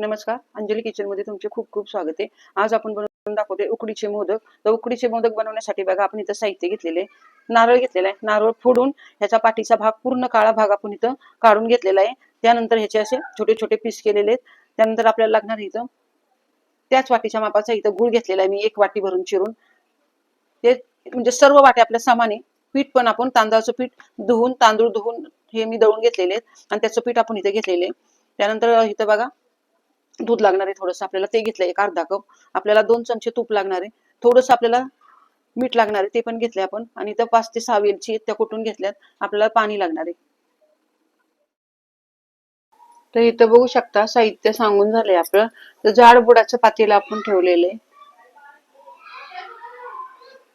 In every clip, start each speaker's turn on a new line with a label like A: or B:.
A: नमस्कार. अंजली किचनमध्ये तुमचे खूप खूप स्वागत आहे. आज आपण बनवून दाखवते उकडीचे मोदक. तर उकडीचे मोदक बनवण्यासाठी बघा आपण इथं साहित्य घेतलेले नारळ घेतलेला आहे. नारळ फोडून ह्याचा पाठीचा भाग पूर्ण काळा भाग आपण इथं काढून घेतलेला आहे. त्यानंतर ह्याचे असे छोटे छोटे पीस केलेले आहेत. त्यानंतर आपल्याला लागणार इथं त्याच वाटीच्या मापाचा इथं गुळ घेतलेला आहे. मी एक वाटी भरून चिरून. ते म्हणजे सर्व वाटे आपल्या सामाने आहे. पीठ पण आपण तांदळाचं पीठ धुवून तांदूळ धुवून हे मी दळून घेतलेले आहेत. आणि त्याचं पीठ आपण इथं घेतलेले त्यानंतर इथं बघा दूध लागणार आहे थोडंसं. आपल्याला ते घेतलंय एक अर्धा कप. आपल्याला दोन चमचे तूप लागणार आहे. थोडंसं आपल्याला मीठ लागणार आहे ते पण घेतलंय आपण. आणि त्या पाच ते सहा वेलची त्या कुठून घेतल्यात आपल्याला पाणी लागणार आहे. तर इथं बघू शकता साहित्य सांगून झालंय आपलं. तर जाड बुडाचं पातेलं आपण ठेवलेलं आहे.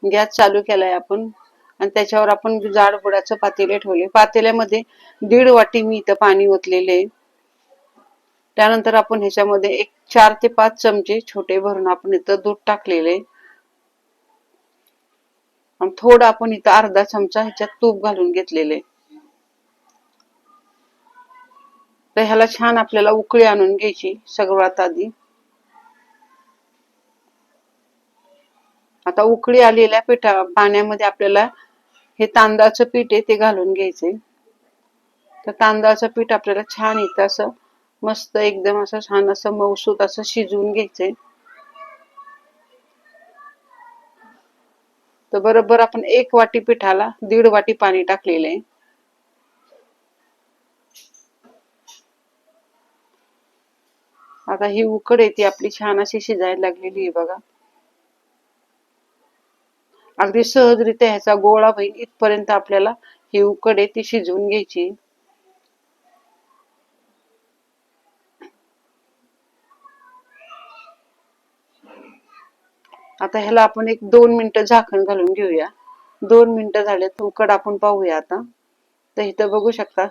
A: गॅस चालू केलाय आपण. आणि त्याच्यावर आपण जाड बुडाचं पातेले ठेवले पातेल्यामध्ये दीड वाटी मी इथं पाणी ओतलेले आहे. त्यानंतर आपण ह्याच्यामध्ये एक चार ते पाच चमचे छोटे भरून आपण इथं दूध टाकलेले. थोडं आपण इथं अर्धा चमचा ह्याच्यात तूप घालून घेतलेले. तर ह्याला छान आपल्याला उकळी आणून घ्यायची सगळ्यात आधी. आता उकळी आलेल्या पिठा पाण्यामध्ये आपल्याला हे तांदळाचं पीठ आहे ते घालून घ्यायचंय. तर तांदळाचं पीठ आपल्याला छान इथं असं मस्त एकदम असं छान असं मऊसूत असं शिजवून घ्यायचंय. तर बरोबर आपण एक वाटी पिठाला दीड वाटी पाणी टाकलेलं आहे. आता ही उकड आहे ती आपली छान अशी शिजायला लागलेली आहे बघा. अगदी सहजरित्या ह्याचा गोळा होईल इथपर्यंत आपल्याला ही उकड आहे ती शिजवून घ्यायची. आता ह्याला आपण एक दोन मिनिटं झाकण घालून घेऊया. दोन मिनिटं झालेत उकड आपण पाहूया आता. तर इथं बघू शकता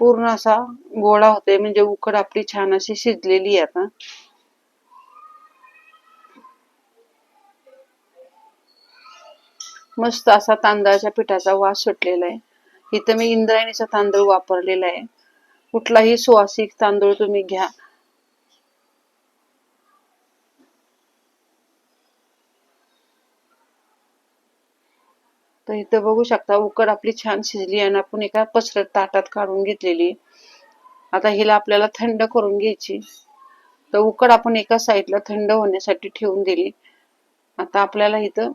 A: पूर्ण असा गोळा होतोय म्हणजे उकड आपली छान अशी शिजलेली आहे आता. मस्त असा तांदळाच्या पिठाचा वास सुटलेला आहे. इथं मी इंद्रायणीचा तांदूळ वापरलेला आहे. कुठलाही सुवासिक तांदूळ तुम्ही घ्या. तर इथं बघू शकता उकड आपली छान शिजली आणि आपण एका पसरट ताटात काढून घेतलेली. आता हिला आपल्याला थंड करून घ्यायची. तर उकड आपण एका साईडला थंड होण्यासाठी ठेवून दिली. आता आपल्याला इथं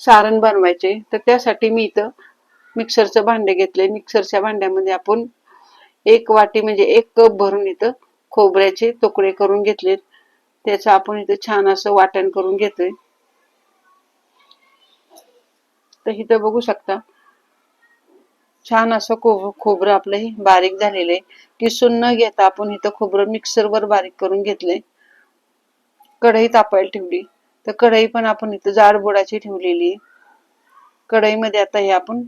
A: सारण बनवायचे. तर त्यासाठी मी इथं मिक्सरचं भांडे घेतले. मिक्सरच्या भांड्यामध्ये आपण एक वाटी म्हणजे एक कप भरून इथं खोबऱ्याचे तुकडे करून घेतलेत. त्याचं आपण इथं छान असं वाटण करून घेतोय. तर इथं बघू शकता. छान असं खो खोबरं आपलं हे बारीक झालेलं आहे. किसून न घेता आपण इथं खोबरं मिक्सरवर बारीक करून घेतलंय. कढई तापायला ठेवली. तर कढई पण आपण इथं जाड बोडाची ठेवलेली आहे. कढईमध्ये आता हे आपण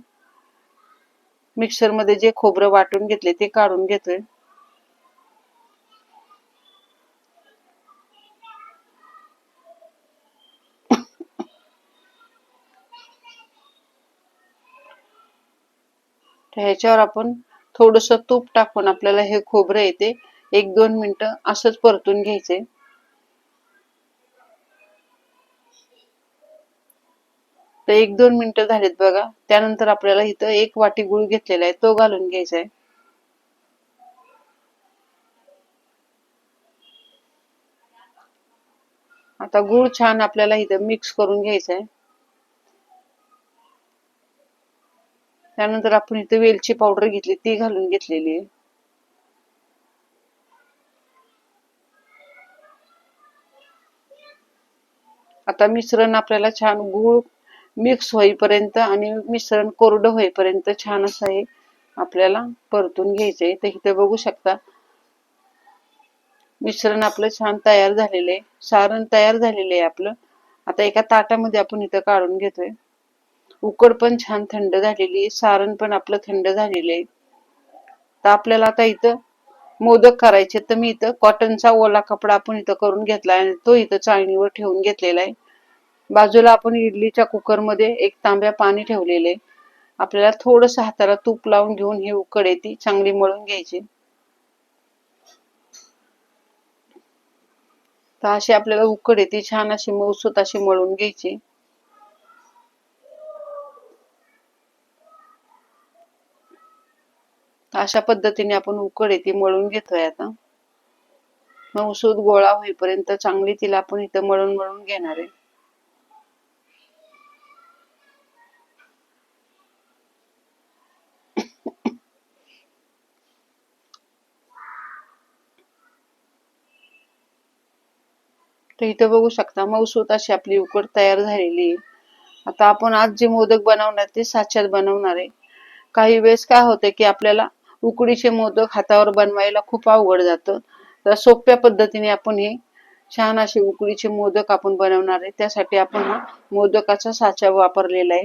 A: मिक्सरमध्ये जे खोबरं वाटून घेतले ते काढून घेतोय. ह्याच्यावर आपण थोडस तूप टाकून आपल्याला हे खोबरं येते. एक दोन मिनिटं असंच परतून घ्यायचे. तर एक दोन मिनिटं झालेत बघा. त्यानंतर आपल्याला इथं एक वाटी गुळ घेतलेला आहे तो घालून घ्यायचा आहे. आता गुळ छान आपल्याला इथं मिक्स करून घ्यायचा आहे. त्यानंतर आपण इथं वेलची पावडर घेतली ती घालून घेतलेली आहे. आता मिश्रण आपल्याला छान गुळ मिक्स होईपर्यंत आणि मिश्रण कोरडं होईपर्यंत छान असं हे आपल्याला परतून घ्यायचंय तर इथे बघू शकता मिश्रण आपलं छान तयार झालेलं आहे. सारण तयार झालेलं आहे आपलं. आता एका ताटामध्ये आपण इथं काढून घेतोय. उकड पण छान थंड झालेली आहे सारण पण आपलं थंड झालेलं आहे. तर आपल्याला आता इथं मोदक करायचे तर मी इथं कॉटनचा ओला कपडा आपण इथं करून घेतला आणि तो इथं चाळणीवर ठेवून घेतलेला आहे. बाजूला आपण इडलीच्या कुकरमध्ये एक तांब्या पाणी ठेवलेले आपल्याला थोडस हाताला तूप लावून घेऊन ही उकड येते चांगली मळून घ्यायची. तर अशी आपल्याला उकड येते छान अशी मऊसूत अशी मळून घ्यायची. अशा पद्धतीने आपण उकड येते मळून घेतोय आता. मऊसूत गोळा होईपर्यंत चांगली तिला आपण इथं मळून मळून घेणार आहे. तर इथं बघू शकता मऊसूत अशी आपली उकड तयार झालेली आहे. आता आपण आज जे मोदक बनवणार ते साच्यात बनवणार आहे. काही वेळेस काय होते की आपल्याला उकडीचे मोदक हातावर बनवायला खूप अवघड जातं. तर सोप्या पद्धतीने आपण हे छान असे उकडीचे मोदक आपण बनवणार आहे. त्यासाठी आपण हा मोदकाचा साचा वापरलेला आहे.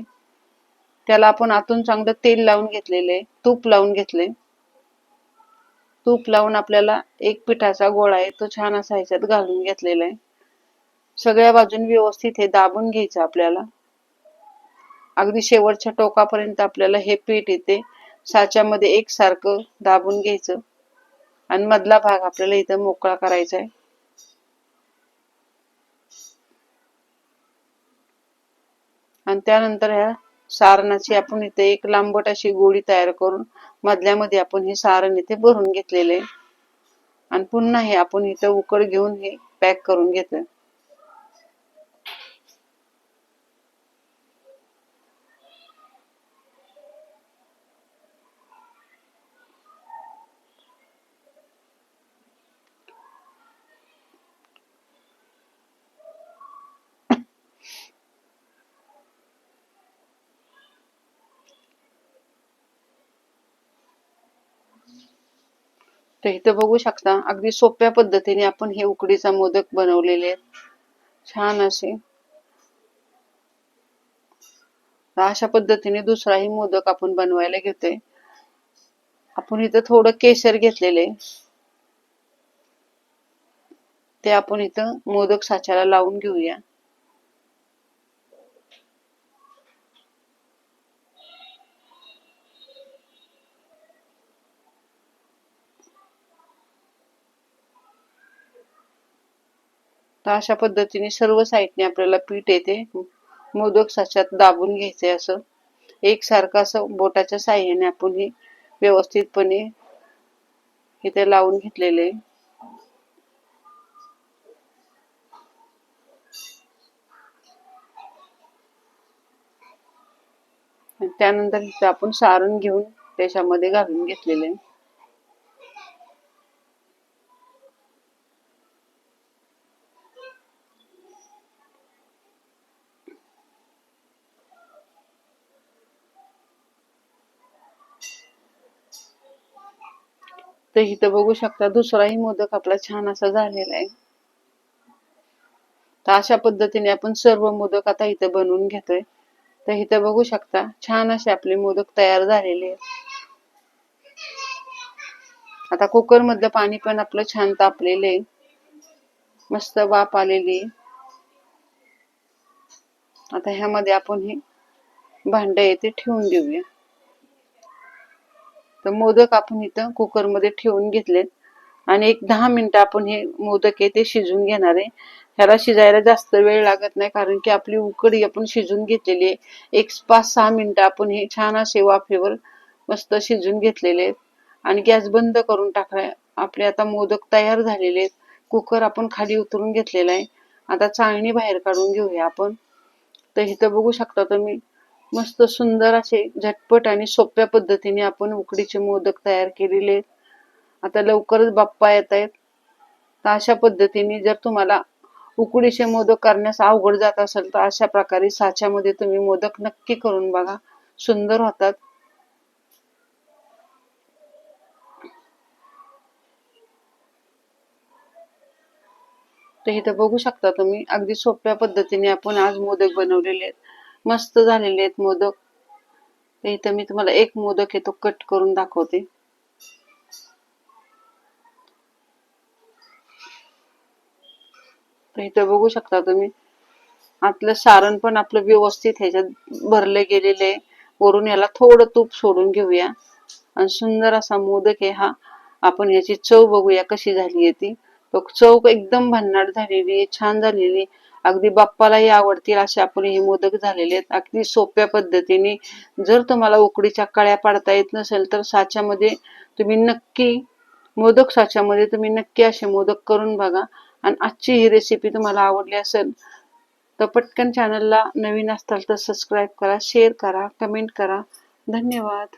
A: त्याला आपण आतून चांगलं तेल लावून घेतलेलं आहे. तूप लावून घेतले तूप लावून आपल्याला एक पिठाचा गोळा आहे. तो छान असा ह्याच्यात घालून घेतलेला आहे. सगळ्या बाजून व्यवस्थित हे दाबून घ्यायचं आपल्याला. अगदी शेवटच्या टोकापर्यंत आपल्याला हे पीठ येते. साच्यामध्ये एकसारखं दाबून घ्यायचं. आणि मधला भाग आपल्याला इथं मोकळा करायचा आहे. आणि त्यानंतर ह्या सारणाची आपण इथे एक लांबट अशी गोळी तयार करून मधल्यामध्ये आपण हे सारण इथे भरून घेतलेले आहे. आणि पुन्हा हे आपण इथं उकड घेऊन हे पॅक करून घेतलं. तर इथं बघू शकता अगदी सोप्या पद्धतीने आपण हे उकडीचा मोदक बनवलेले आहेत. छान असे. अशा पद्धतीने दुसराही मोदक आपण बनवायला घेतोय. आपण इथं थोडं केशर घेतलेले. ते आपण इथं मोदक साच्याला लावून घेऊया. तर अशा पद्धतीने सर्व साईडने आपल्याला पीठ येते. मोदक साच्यात दाबून घ्यायचे असं. एकसारखं असं बोटाच्या साह्याने आपण हे व्यवस्थितपणे इथे लावून घेतलेले. त्यानंतर इथं आपण सारण घेऊन त्याच्यामध्ये घालून घेतलेले. तर इथं बघू शकता दुसराही मोदक आपला छान असा झालेला आहे. तर अशा पद्धतीने आपण सर्व मोदक आता इथं बनवून घेतोय. तर इथं बघू शकता छान असे आपले मोदक तयार झालेले आहेत. आता कुकर मधलं पाणी पण आपलं छान तापलेलं आहे. मस्त वाफ आलेली आहे. आता ह्यामध्ये आपण हे भांड आहे ते ठेवून देऊया. तर मोदक आपण इथं कुकरमध्ये ठेवून घेतलेत. आणि एक दहा मिनिटं आपण हे मोदक आहे ते शिजून घेणार आहे. ह्याला शिजायला जास्त वेळ लागत नाही कारण की आपली उकडी आपण शिजून घेतलेली आहे. एक पाच सहा मिनिटं आपण हे छान असे वाफेवर मस्त शिजून घेतलेले आहेत. आणि गॅस बंद करून टाकलाय. आपले आता मोदक तयार झालेले आहेत. कुकर आपण खाली उतरून घेतलेला आहे. आता चाळणी बाहेर काढून घेऊया आपण. तर इथं बघू शकता तुम्ही मस्त सुंदर असे झटपट आणि सोप्या पद्धतीने आपण उकडीचे मोदक तयार केलेले. आहेत आता लवकरच बाप्पा येत आहेत. तर अशा पद्धतीने जर तुम्हाला उकडीचे मोदक करण्यास अवघड जात असेल तर अशा प्रकारे साच्यामध्ये तुम्ही मोदक नक्की करून बघा. सुंदर होतात. तर इथं बघू शकता तुम्ही अगदी सोप्या पद्धतीने आपण आज मोदक बनवलेले आहेत. मस्त झालेले आहेत मोदक. इथं मी तुम्हाला एक मोदक आहे तो कट करून दाखवते. इथं बघू शकता तुम्ही आपलं सारण पण आपलं व्यवस्थित ह्याच्यात भरले गेलेले आहे. वरून याला थोडं तूप सोडून घेऊया. आणि सुंदर असा मोदक आहे हा. आपण याची चव बघूया कशी झाली आहे ती चव एकदम भन्नाट झालेली आहे छान झालेली आहे. अगदी बाप्पालाही आवडतील असे आपण हे मोदक झालेले आहेत. अगदी सोप्या पद्धतीने जर तुम्हाला उकडीच्या कळ्या पाडता येत नसेल तर साच्यामध्ये तुम्ही नक्की मोदक साच्यामध्ये तुम्ही नक्की असे मोदक करून बघा. आणि आजची ही रेसिपी तुम्हाला आवडली असेल तर पटकन चॅनलला नवीन असताल तर सबस्क्राईब करा शेअर करा कमेंट करा. धन्यवाद.